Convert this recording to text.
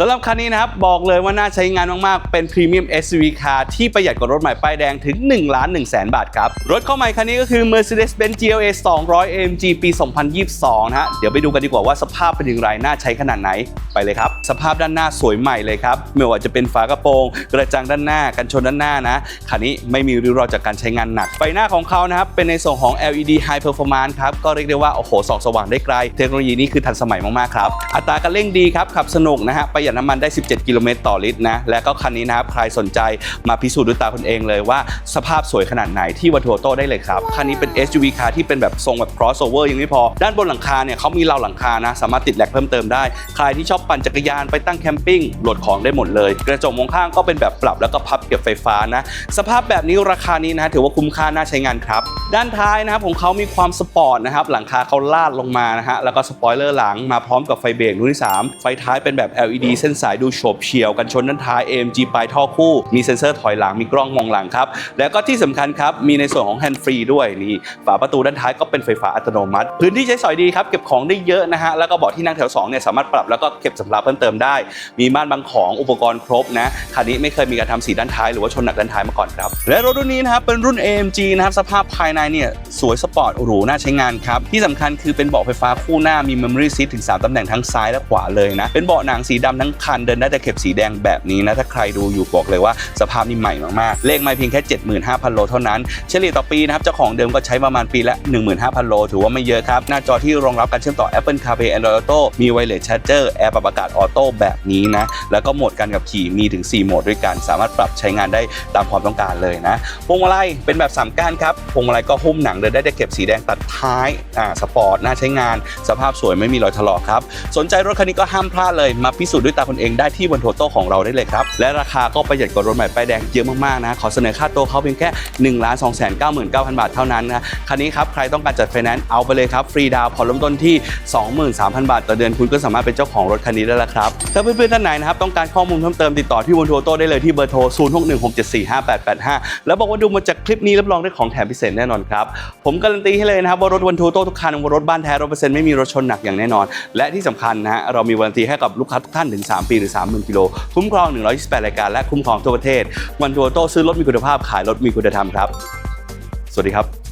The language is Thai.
สำหรับคันนี้นะครับ บอกเลยว่าน่าใช้งานมาก ๆ เป็นพรีเมียม SUV คาร์ที่ประหยัดกว่ารถใหม่ป้ายแดงถึง1ล้าน1แสนบาทครับ รถเข้าใหม่คันนี้ก็คือ Mercedes-Benz GLA 200 AMG ปี 2022 นะฮะ เดี๋ยวไปดูกันดีกว่าว่าสภาพเป็นอย่างไรน่าใช้ขนาดไหนไปเลยครับ สภาพด้านหน้าสวยใหม่เลยครับไม่ว่าจะเป็นฝากระโปรง กระจังด้านหน้ากันชนด้านหน้านะคันนี้ไม่มีริ้วรอยจากการใช้งานหนักไฟหน้าของเขานะครับเป็นในส่วนของ LED High Performance ครับก็เรียกได้ว่าโอ้โหส่องสว่างได้ไกล เทคโนโลยีนี้คือทันสมัยมากๆครับอัตราการเร่งดีครับขับสนุกนะฮะประหยัดน้ำมันได้ 17 กิโลเมตรต่อลิตรนะ และก็คันนี้นะครับใครสนใจมาพิสูจน์ด้วยตาคุณเองเลยว่าสภาพสวยขนาดไหนที่วัตถุโต้ได้เลยครับ คันนี้เป็น SUV คาร์ที่เป็นแบบทรงแบบ crossover ยังไม่พอ ด้านบนหลังคาเนี่ยเขามีราวหลังคานะ สามารถติดแหลกเพิ่มเติมได้ ใครที่ชอบปั่นจักรยานไปตั้งแคมปิ้งโหลดของได้หมดเลย กระจกมองข้างก็เป็นแบบปรับแล้วก็พับเก็บไฟฟ้านะ สภาพแบบนี้ราคานี้นะถือว่าคุ้มค่าน่าใช้งานครับ ด้านท้ายนะครับของเขามีความสปอร์ตนะครับหลังคาเขาลาดลงมานะฮะแล้วก็สปอยเลอร์หลังมาพร้อมกับไฟเบรกรุ่นที่3ไฟท้ายเป็นแบบ LED เส้นสายดูโฉบเฉี่ยวกันชนด้านท้าย AMG ปลายท่อคู่ มีเซ็นเซอร์ถอยหลัง มีกล้องมองหลังครับ แล้วก็ที่สำคัญครับ มีในส่วนของแฮนด์ฟรีด้วยนี่ฝาประตูด้านท้ายก็เป็นไฟฟ้าอัตโนมัติ พื้นที่ใช้สอยดีครับ เก็บของได้เยอะนะฮะ แล้วก็เบาะที่นั่งแถว2เนี่ยสามารถปรับแล้วก็เก็บสำรับเพิ่มเติมได้ มีม่านบังของอุปกรณ์ครบนะคันนี้ไม่เคยมีการทำสีด้านท้ายหรือว่าชนหนักด้านท้ายมาก่อนครับ และรถรุ่นนี้นะครับเป็นรุ่น AMG นะครับสภาพภายในเนี่ยสวยสปอร์ตหรูน่าใช้งานครับที่สำคัญคือเป็นเบาะไฟฟ้าคู่หน้ามี Memory Seat ถึง 3ตำแหน่งทั้งซ้ายและขวาเลยนะเป็นเบาะหนังสีดำทั้งคันเดินได้แต่เข็บสีแดงแบบนี้นะถ้าใครดูอยู่บอกเลยว่าสภาพนี่ใหม่มากๆ เลขไม่เพียงแค่ 75,000 โลเท่านั้น เฉลี่ยต่อปีนะครับเจ้าของเดิมก็ใช้ประมาณปีละ 15,000 โล ถือว่าไม่เยอะครับ หน้าจอที่รองรับการเชื่อมต่อ Apple CarPlay Android Auto มี Wireless Charger แอร์ปรับอากาศออโต้แบบนี้นะ แล้วก็โหมดการขับขี่มีถึง 4 โหมดด้วยกัน สามารถปรับใช้งานได้ตามความต้องการเลยนะพวงมาลัยเป็นแบบ3ก้านครับพวงมาลัยก็หุ้มหนังเดินได้แต่เก็บสีแดงตัดท้ายอ่าสปอร์ตน่าใช้งาน สภาพสวยไม่มีรอยถลอกครับสนใจรถคันนี้ก็ห้ามพลาดเลยมาพิสูจน์ด้วยตาคนเองได้ที่บนโทโต้ของเราได้เลยครับ และราคาก็ประหยัดกว่ารถใหม่ป้ายแดงเยอะมากๆนะขอเสนอค่าตัวเขาเพียงแค่1 2 9 9 9 0 0 0บาทเท่านั้นนะคันนี้ครับใครต้องการจัดไฟแนนซ์เอาไปเลยครับฟรีดาวผ่อนเริ่มต้นที่ 23,000 บาทต่อเดือนคุณก็สามารถเป็นเจ้าของรถคันนี้ได้แล้วครับถ้าเพื่อนๆท่านไหนนะครับต้องการข้อมูลเพิ่มเติมติดต่อที่บนโทโต้ได้เลยที่เบอร์โทร0616745885 แล้วบอกว่าดูมาจากคลิปนี้รับรองได้ของแถมพิเศษแน่นอนครับผมการันตีให้เลยนะครับว่ารถวันทูโต้ทุกคันเป็นรถบ้านแท้ร้อยเปอร์เซ็นต์ไม่มีรถชนหนักอย่างแน่นอน และที่สำคัญนะฮะเรามีวารันตีให้กับลูกค้าทุกท่านถึง3 ปีหรือ 30,000กิโลคุ้มครอง 128 รายการและคุ้มครองทั่วประเทศวันทัวโต้ซื้อรถมีคุณภาพขายรถมีคุณธรรมครับ สวัสดีครับ